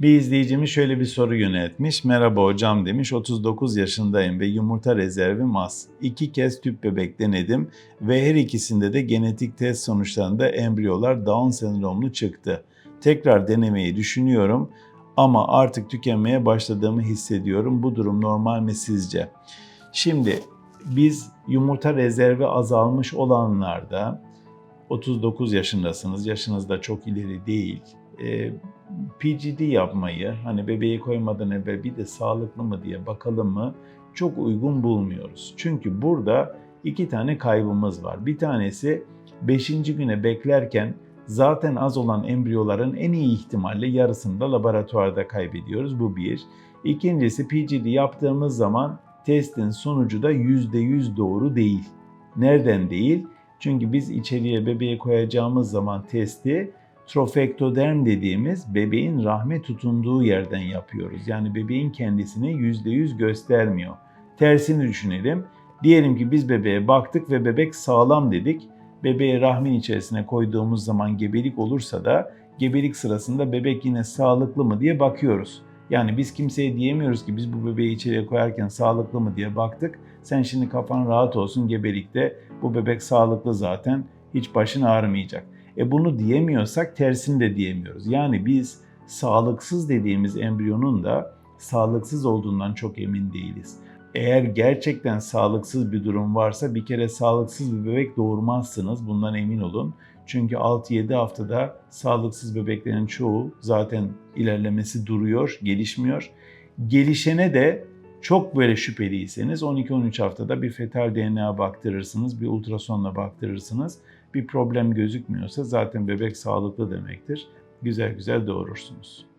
Bir izleyicimiz şöyle bir soru yöneltmiş. Merhaba hocam demiş. 39 yaşındayım ve yumurta rezervim az. İki kez tüp bebek denedim ve her ikisinde de genetik test sonuçlarında embriyolar Down sendromlu çıktı. Tekrar denemeyi düşünüyorum ama artık tükenmeye başladığımı hissediyorum. Bu durum normal mi sizce? Şimdi biz yumurta rezervi azalmış olanlarda 39 yaşındasınız, yaşınız da çok ileri değil. E, PGD yapmayı, hani bebeği koymadan evvel bir de sağlıklı mı diye bakalım mı çok uygun bulmuyoruz. Çünkü burada iki tane kaybımız var. Bir tanesi 5. güne beklerken zaten az olan embriyoların en iyi ihtimalle yarısını da laboratuvarda kaybediyoruz. Bu bir. İkincisi PGD yaptığımız zaman testin sonucu da %100 doğru değil. Nereden değil? Çünkü biz içeriye bebeğe koyacağımız zaman testi trofektoderm dediğimiz bebeğin rahme tutunduğu yerden yapıyoruz. Yani bebeğin kendisini %100 göstermiyor. Tersini düşünelim. Diyelim ki biz bebeğe baktık ve bebek sağlam dedik. Bebeği rahmin içerisine koyduğumuz zaman gebelik olursa da gebelik sırasında bebek yine sağlıklı mı diye bakıyoruz. Yani biz kimseye diyemiyoruz ki biz bu bebeği içeriye koyarken sağlıklı mı diye baktık. Sen şimdi kafan rahat olsun gebelikte bu bebek sağlıklı zaten hiç başın ağrımayacak. E bunu diyemiyorsak tersini de diyemiyoruz. Yani biz sağlıksız dediğimiz embriyonun da sağlıksız olduğundan çok emin değiliz. Eğer gerçekten sağlıksız bir durum varsa bir kere sağlıksız bir bebek doğurmazsınız. Bundan emin olun. Çünkü 6-7 haftada sağlıksız bebeklerin çoğu zaten ilerlemesi duruyor, gelişmiyor. Gelişene de çok böyle şüpheliyseniz 12-13 haftada bir fetal DNA baktırırsınız, bir ultrasonla baktırırsınız. Bir problem gözükmüyorsa zaten bebek sağlıklı demektir. Güzel güzel doğurursunuz.